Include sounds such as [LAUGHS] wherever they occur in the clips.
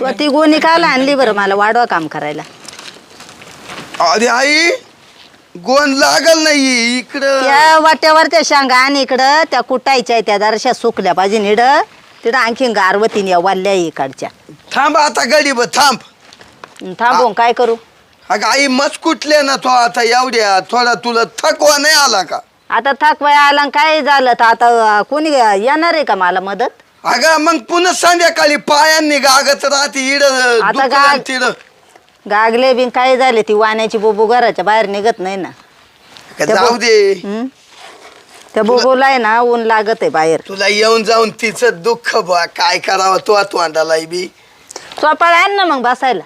तू ती गोणी काला आणली बरं मला? वाढवा काम करायला. अरे आई गोन लागल नाही इकडं. त्या वाट्यावरच्या शांगा आणि इकडं. त्या कुटायच्या त्या दरशा सुकल्या पाहिजे निड. तिथं आणखीन गारवतीने वाढल्या इकडच्या. थांब आता गडीब थांब. थांबून काय करू? अगं आई मस्त कुठले ना तो आता एवढ्या. थोडा तुला थकवा नाही आला का? आता थकवाय आला आणि काय झालं? तर आता कोणी येणार आहे का मला मदत? अगं मग पुन्हा संध्याकाळी पायांनी गागत राहते इड गाग- तिड गागले बिन काय झाले? ती वाण्याची बोबू घराच्या बाहेर निघत नाही ना. त्या जाऊ बो- दे. हं? त्या बोबूला आहे ना ऊन लागत आहे बाहेर. तुला येऊन जाऊन तिचं दुःख बा काय करावं तो तोंडाला बी. चोपाळ आण ना मग बसायला.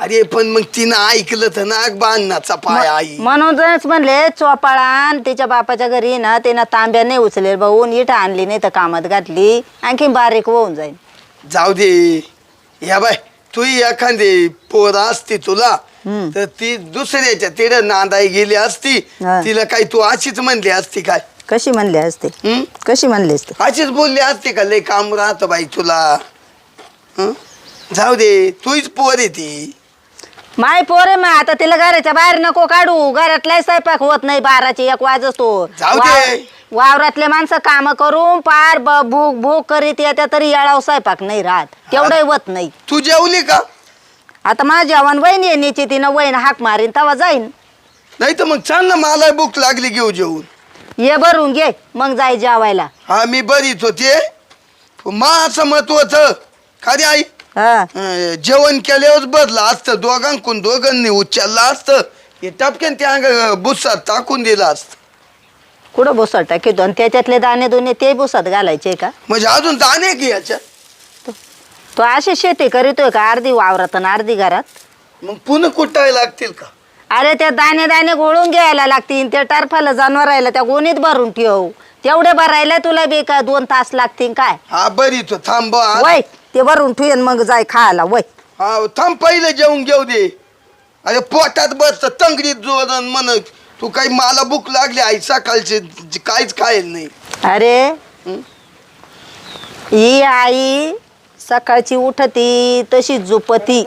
अरे पण मग तिनं ऐकलं तर नाग बांधण्याचा पाय आई. म्हणूनच म्हणले चोपाळान तिच्या बापाच्या घरी ना तिनं तांब्या नाही उचलेल भाऊन इथं आणली नाही तर कामात घातली आणखी बारीक होऊन जाईल जाऊ दे. या बाय तू एखादी पोर असती तुला हम्म. तर ती दुसऱ्याच्या तिथं नांदाई गेली असती हा. तिला काही तू अशीच म्हणली असती काय? कशी म्हणली असते? कशी म्हणली असते? अशीच बोलली असती का? लय काम राहतं बाई तुला. हं? जाऊ दे तूच पोर आहे ती. माय पोरे मग आता तिला घराच्या बाहेर नको काढू. घरातलाही स्वयंपाक होत नाही बाराची एक वाजतो. जाऊ दे. वावरातले माणसं काम करून पार ब- भूक भूक करीत येत्या तरी येळाव स्वयंपाक नाही राहत. तेवढंही होत नाही. तू जेवली का? आता माझ्या जेवण वहीन येण्याची तिनं वहीन हाक मारीन तेव्हा जाईन. नाही तर मग छान ना मला भूक लागली घेऊ जेवून. ये भरून घे मग जाय जेवायला. हा मी बरीच होते मा असं होतं खरी आई. हा. अं, जेवण केल्यावर बदला असतं. दोघांकून दोघांनी उचललं असतं. हे टपक्यान त्या अंग- बुसात टाकून दिलं असतं. कुठं भुसात टाकीतो? आणि त्याच्यातले दाणे दोन्ही ते भुसात घालायचे का? म्हणजे अजून दाणे की याच्यात. तो अशी शेती करीतोय का? अर्धी वावरात आणि अर्धी घरात? मग पुन्हा कुटायला लागतील का? अरे त्या दाणे दाणे गोळून घ्यायला लागतील. त्या टर्फाला जनावरायला त्या गोणीत भरून ठेव. तेवढे भरायला तुला बी का दोन तास लागतील काय? हा बरी तो थांब. वय ते भरून ठेवेन मग जाय खायला वय. हा थांब पहिलं जेवून घेऊ दे. अरे पोटात बसत तंगडीत जोरण म्हण तू काही मला भूक लागली आई सकाळची ज- काहीच खायला नाही. अरे? ही? आई सकाळची उठती तशी झोपती.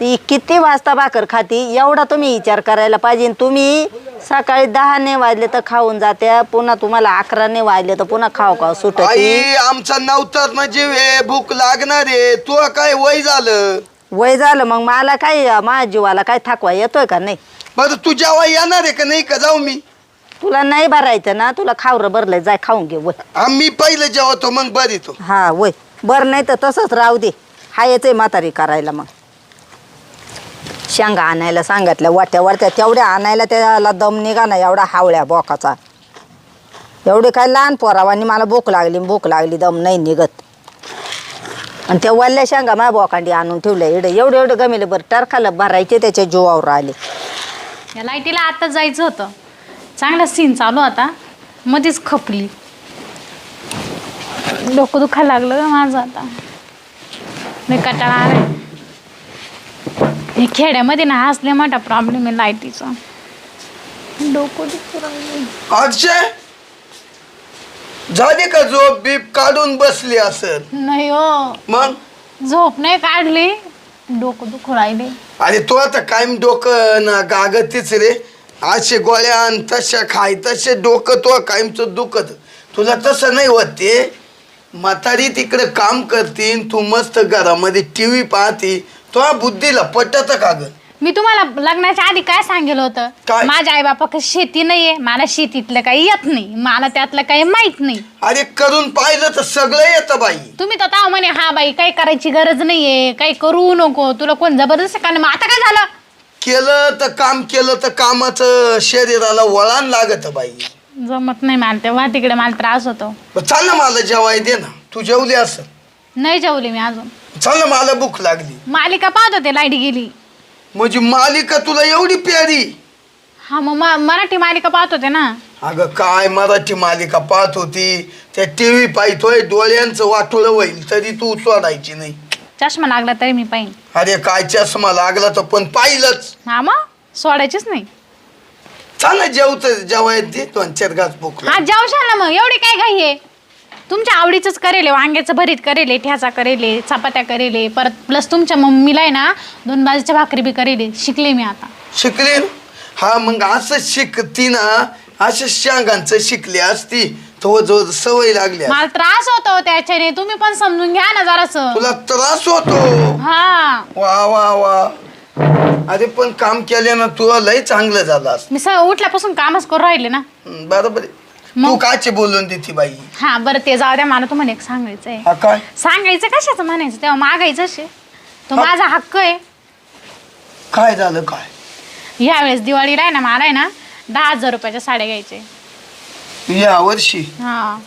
ती किती वाजता भाकर खाती? एवढा तुम्ही विचार करायला पाहिजे. तुम्ही सकाळी दहा ने वाजले तर खाऊन जात्या पुन्हा तुम्हाला अकरा ने वाजले तर पुन्हा खाऊ खाऊ सुटती. आई आमचा नवतर ना जीव आहे भूक लागणार आहे. तू काय वय झालं? वय झालं मग मला काय माझ्या जीवाला काय थकवा येतोय का नाही? बरं तू जेव्हा येणार आहे का नाही का? जाऊ मी. तुला नाही भरायचं ना? तुला खावरं भरलंय जाय खाऊन घे वय. आम्ही पहिलं जेवतो मग बरी तो हा वय. बरं नाही तर तसंच राहू दे. हा येते म्हातारी करायला मग. शेंगा आणायला सांगितल्या वाट्या वाट्या तेवढ्या आणायला त्याला दम निघा ना एवढा हावळ्या बोकाचा. एवढे काय लहान पोरावानी मला भूक लागली भूक लागली दम नाही निघत. आणि त्या वल्ल्या शेंगा माझ्या बोकांडी आणून ठेवल्या एवढे एवढे एवढे गमेले बरं टरखाला भरायचे त्याच्या जीवावर आले या लाईटीला आता जायचं होतं. चांगला सीन चालू आता मध्येच खपली. डोकं दुखायला लागलं माझं आता. नाही कटाळा आलाय. हे खेड्यामध्ये ना हसले मोठा प्रॉब्लेम आहे लाईटीचा. डोकं दुखू राहिलं अक्षय! झाली का झोप बीप काढून बसली असत नाही हो. मग? झोप नाही काढली. डोकं दुखू राहिले. अरे तो आता कायम डोकं ना गागतीच रे. असे गोळ्या आणि तशा खाय तसे डोकं तो कायमचं दुखत. तुला तसं नाही होत ते. म्हातारी तिकडे काम करतीन तू मस्त घरामध्ये टी व्ही पाहती. तो बुद्धीला पटत का ग? मी तुम्हाला लग्नाच्या आधी काय सांगितलं होतं? माझ्या आई बापा शेती नाहीये मला शेतीतलं काही येत नाही मला त्यातलं काही माहीत नाही. अरे करून पाहिलं तर सगळं येतं बाई. तुम्ही तर तेव्हा म्हणे हा बाई काही करायची गरज नाहीये काही करू नको तुला कोण जबरदस्त का मग आता काय झालं? केलं तर काम केलं तर कामाचं शरीराला वळण लागत बाई. जमत नाही मला तेव्हा तिकडे मला त्रास होतो. चाल ना मला जेवाय दे ना. तू जेवली असं नाही जेवले मी अजून. चाल ना मला भूक लागली. मालिका पाहत होते लाइट गेली. म्हणजे मालिका तुला एवढी प्यारी? हा मग मा- मराठी मालिका पाहत होते ना. अगं काय मराठी मालिका पाहत होती? त्या टी व्ही पाहतोय डोळ्यांचं वाटोळं होईल तरी तू सोडायची नाही. चष्मा लागला तरी मी पाहिन. अरे काय चष्मा लागला तर पण पाहिलंच. हा मग? सोडायचीच नाही. चाल ना जेवत जेवाय दे दोन चार घास भूक हा जेवशाल ना मग एवढी काय घाई आहे? तुमच्या आवडीचंच करेल वांग्याचं भरीत करेल ठ्याचा करेल चपात्या करेल परत प्लस तुमच्या मम्मीला आहे ना दोन बाजूच्या भाकरी बी करेल शिकले मी आता. शिकली? ना? हा मग असं शिकती ना अशा शांगांचं शिकली असती तो जो सवय लागली असती. मला त्रास होतो त्याच्याने तुम्ही पण समजून घ्या ना जरास. तुला त्रास होतो? हा. वा वा वा. अरे पण काम केल्यानं तुला लय चांगलं झालं असतं. मी उठल्यापासून कामच करू राहिले ना. बरोबर आहे. मग? तू काचे बोलून देते बाई? हा बरं ते जाऊ द्या मला तुम्हाला एक सांगायचं आहे हा काय? सांगायचं कशाचं म्हणायचं? तेव्हा मागायचं शे तो हा. माझा हक्क आहे. काय झालं काय? यावेळेस दिवाळीला आहे ना मला आहे ना दहा हजार रुपयाच्या साड्या घ्यायचे. या वर्षी? हा.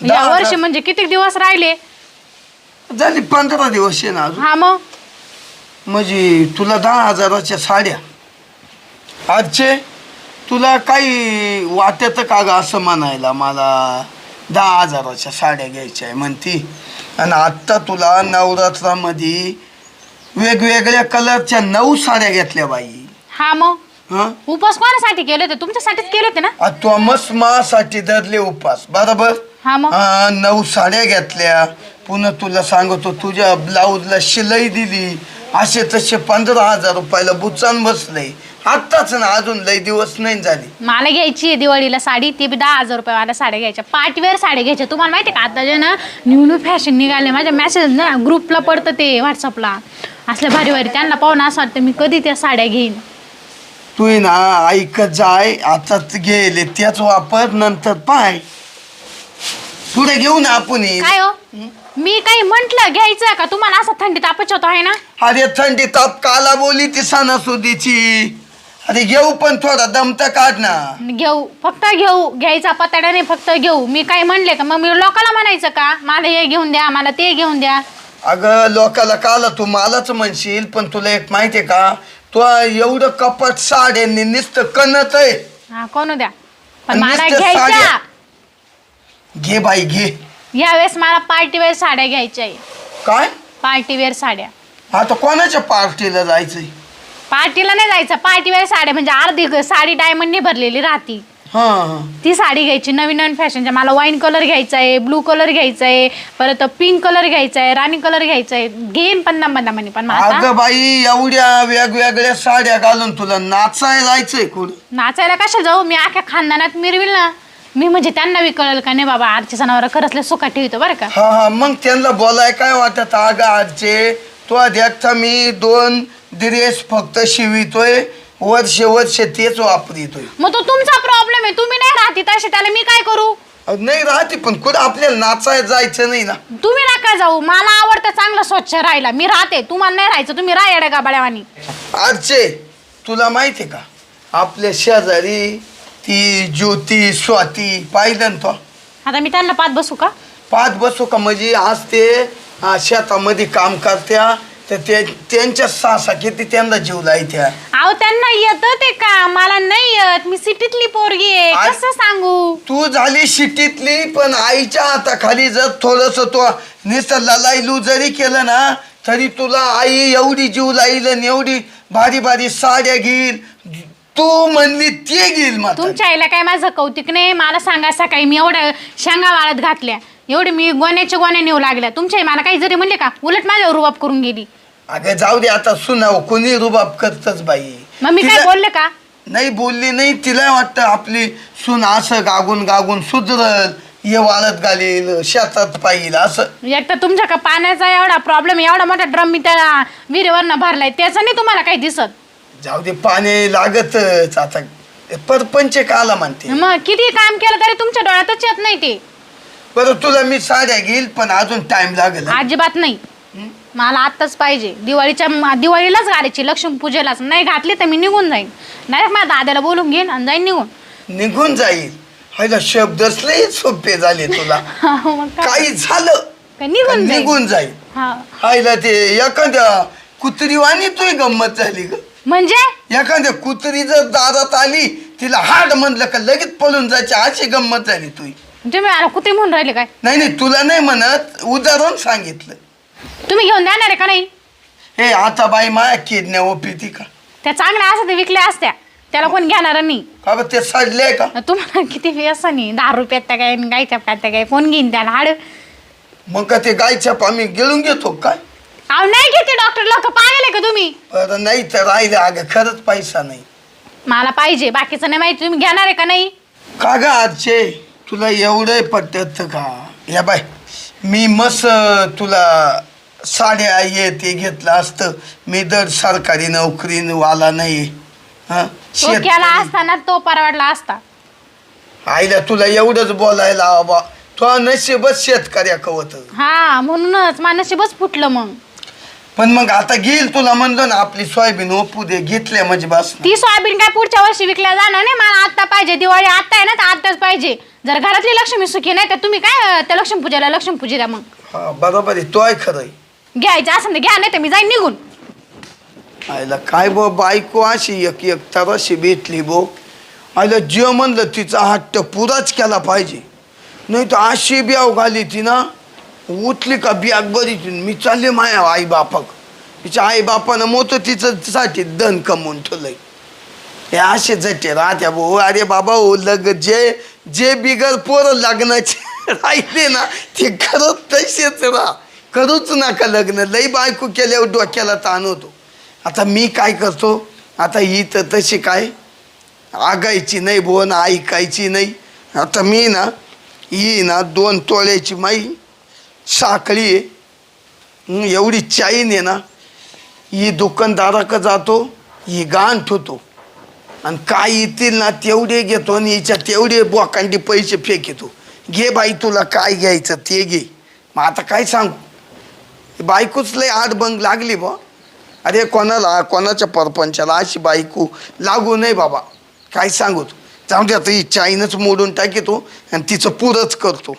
दहा या हजार? वर्षी म्हणजे किती दिवस राहिले? झाली पंधरा दिवस आहे ना अजून. हा मग? म्हणजे तुला दहा हजाराच्या साड्या. आजचे? तुला काही वाटत का ग असं म्हणायला मला दहा हजाराच्या साड्या घ्यायच्या आहे म्हणती. आणि आत्ता तुला नवरात्रामध्ये वेगवेगळ्या कलरच्या नऊ साड्या घेतल्या बाई. हा मग? हं? उपास कोणासाठी केले होते? तुमच्यासाठीच केले होते ना? आ, मासाठी धरले उपास. बरोबर? हा मग? हा, नऊ साड्या घेतल्या. पुन्हा तुला सांगतो तुझ्या ब्लाऊजला शिलाई दिली. असे तसे पंधरा हजार रुपयाला बुचान बसले. आत्ताच ना अजून लई दिवस नाही झाले. मला घ्यायची आहे दिवाळीला साडी ती बी दहा हजार रुपयावाल्या साड्या घ्यायच्या. पार्टीवेअर साड्या घ्यायच्या. तुम्हाला माहिती आहे का? आता जे ना न्यू न्यू फॅशन निघाले. माझ्या मेसेज ना ग्रुपला पडतं ते व्हॉट्सअपला असल्या भारी भारी. त्यांना पाहून असं वाटतं मी कधी त्या साड्या घेईन. तू ना ऐकत जाय. आता गेले त्याच वापर नंतर पाय. पुढे घेऊ ना आपण हे. काय हो? मी काही म्हंटल घ्यायचं का? तुम्हाला असं थंडी तापच होतो आहे ना? अरे थंडी ताप काला बोली ती सणासुदीची. अरे घेऊ पण थोडा दमत काढ ना. घेऊ फक्त घेऊ. घ्यायचा पताडा नाही फक्त घेऊ. मी काय म्हणले का? मग मी लोकांना म्हणायचं का? मला हे घेऊन द्या मला ते घेऊन द्या. अगं लोकाला काला तू मलाच म्हणशील पण तुला एक माहितीये का? तू एवढं कपट साड्यांनी नुसतं कणत आहे. हा कोण द्या? पण आणि मला नुसत्या घ्यायच्या. साड्या. घे बाई घे. यावेळेस मला पार्टीवेअर साड्या घ्यायच्या आहे. काय? पार्टीवेअर साड्या. आता कोणाच्या पार्टीला जायचंय? पार्टीला नाही जायचं. पार्टीवेअर साड्या म्हणजे अर्धी साडी डायमंडने भरलेली राहती. हा हा. ती साडी घ्यायची नवीन नवीन फॅशनच्या. मला वाईन कलर घ्यायचा आहे ब्लू कलर घ्यायचा आहे परत पिंक कलर घ्यायचा आहे राणी कलर घ्यायचा आहे घेईन पण दमा म्हणे पण आता अगं बाई एवढ्या वेगवेगळ्या साड्या घालून तुला नाचाय जायचंय कुठं नाचायला कशा जाऊ? मी अख्ख्या खानदानात मिरविल ना. मी म्हणजे त्यांना बी कळलं का? नाही बाबा आरच्या सणावर खरंच सुखात ठेवतो बरं का. हा हा. मग त्यांना बोलाय काय वाटत? अगं आजचे तो देखता मी दोन ड्रेस फक्त शिवितोय वर्ष वर्ष तेच वापरितोय. मग तो तुमचा प्रॉब्लेम आहे तुम्ही नाही राहती तसे त्याला मी काय करू? अहो, नाही राहते पण कुठं आपल्याला नाचाय जायचं नाही ना. तुम्ही नका जाऊ मला आवडतं चांगलं स्वच्छ राहायला. मी राहते तुम्हाला नाही राहायचं तुम्ही राहा येड्या गाबाड्यावानी आजचे तुला माहिती आहे का? आपल्या शेजारी ती ज्योती स्वाती पाहिलं ना तो? आता मी त्यांना पाच बसू का? पाच बसू का? म्हणजे आज ते शेतामध्ये काम करत्या तर ते त्यांच्या सासा किती त्यांना जीव लायत्या अहो त्यांना येतं ते का? मला नाही येत. मी सिटीतली पोरगी आहे. कसं सांगू? तू झाली शिटीतली पण आईच्या हाताखाली जर थोडस तो नुसतं ललाईलू जरी केलं ना तरी तुला आई एवढी जीव लाईल आणि एवढी भारी भारी साड्या घेईल. तू म्हणली ते घेईल मात्र. तुमच्या आईला काय माझं कौतिक नाही? मला सांगा सकाळी मी एवढ्या शेंगा वाळत घातल्या. एवढे मी गोण्याच्या गोण्या नेऊ लागल्या. तुमच्या आई मला काही जरी म्हणले का उलट माझ्यावर रुबाब करून गेली. अगं जाऊ दे आता सुनाव. कोणी रुबाब करतच बाई. मग मी काय तिला- बोलले का? नाही बोलली नाही तिला वाटतं आपली सून असं गागून गागून सुधरल ये वाळत घालील शेतात पाहिल असं. एक तर तुमच्या का पाण्याचा एवढा प्रॉब्लेम एवढा मोठा ड्रम मी त्या विहिरीवरनं भरलाय त्याचं नाही तुम्हाला काही दिसत? जाऊ दे पाणी लागतच. आता परपंच काला म्हणते. मग किती काम केलं तरी तुमच्या डोळ्यातच येत नाही ते. बरं तुला मी साड्या घेईल पण अजून टाइम लागेल? अजिबात नाही. मला आत्ताच पाहिजे. दिवाळीच्या दिवाळीलाच घालायची लक्ष्मीपूजेलाच. नाही घातली तर मी निघून जाईन. डायरेक्ट माझ्या दादाला बोलून घेईन आणि जाईन निघून. निघून जाईल. हायला शब्दच लई सोपे झाले तुला. [LAUGHS] मग काय? काही झालं काय निघून जाईन. निघून जाईल. हा. हायला ते एखाद्या कुत्रीवाणी तुही गंमत झाली ग. म्हणजे? एखाद्या कुत्री जर दारात आली तिला हाड म्हणलं का लगेच पळून जायची अशी गंमत झाली तुही तुम्ही मला कुत्री म्हणून राहिले काय? नाही नाही तुला नाही म्हणत उदाहरण सांगितलं. तुम्ही घेऊन देणार आहे का नाही? हे आता बाई माया किडण्या ओपिती का? त्या चांगल्या असत्या त्या विकल्या असत्या. त्याला कोण घेणार नाही का बरं ते सडले का? तुम्हाला किती व्यसन नाही दहा रुपयात त्या काय आणि गायच्या पात्या काय कोण घेईन त्याला हाड. मग का ते गायच्या आम्ही गिळून घेतो काय? अहो नाही घेते डॉक्टर लोक पाहिले का तुम्ही? बरं नाही तर राहिले अगं खरंच पैसा नाही. मला पाहिजे बाकीचं नाही माहिती तुम्ही घेणार आहे का नाही? का ग आजचे? तुला एवढं पटत का? या बाय मी मस्त तुला साड्या ये ते घेतलं असतं. मी दर सरकारी नोकरी वाला नाही. हं? तो केला शेतकरी. असताना तो परवडला असता. आईला तुला एवढंच बोलायला बाबा तो नशीबच शेतकऱ्या कवत. हा म्हणूनच मानसीबच फुटलं मग. पण मग आता घेईल तुला म्हणलो ना आपली सोयाबीन ओपू दे घेतल्या म्हणजे बस. ती सोयाबीन काय पुढच्या वर्षी विकल्या जाणार नाही. मला आत्ता पाहिजे दिवाळी आत्ता आहे ना तर आत्ताच पाहिजे. जर घरातली लक्ष्मी सुखी नाही तर तुम्ही काय अं, त्या लक्ष्मी पूजेला लक्ष्मी पूजेला मग. हा बरोबर आहे. तो आहे खरं आहे. घ्यायचं असं घ्या नाही तर मी जाईन निघून. आईला काय बो बायको अशी एक एक तराशी भेटली बो. आईला जे म्हणलं तिचा हट्ट पुराच केला पाहिजे. नाही तर अशी ब्याव घाली ती ना उठली का बियाग बरी ती. मी चालले माया आई बापाक तिच्या आई बापानं मोठं तिचं साठी धन कमवून ठेवलंय. हे असे जटे राहत्या भाऊ अरे बाबा हो लग जे जे बिगर पोर लग्नाचे [LAUGHS] राहिले ना ते खरंच तसेच राहा. करूच नका लग्न. लई बायको केल्यावर डोक्याला ताण होतो. आता मी काय करतो? आता ही तर तशी काय? आगायची नाही बोन ऐकायची नाही. आता मी ना ही ना दोन तोळ्याची माई साखळी एवढी चाईन आहे ना ही दुकानदाराक जातो ही गाण ठेवतो. आणि काय येतील ना तेवढे घेतो आणि हिच्या तेवढे बोकांडी पैसे फेक येतो घे बाई तुला काय घ्यायचं ते घे. मग आता काय सांगू? बायकोच लय आड बंग लागली बा. अरे कोणाला कोणाच्या परपंचाला अशी बायको लागू नये बाबा. काय सांगू? तू जाऊ दे आता ही चाईनच मोडून टाकीतो आणि तिचं पुरच करतो.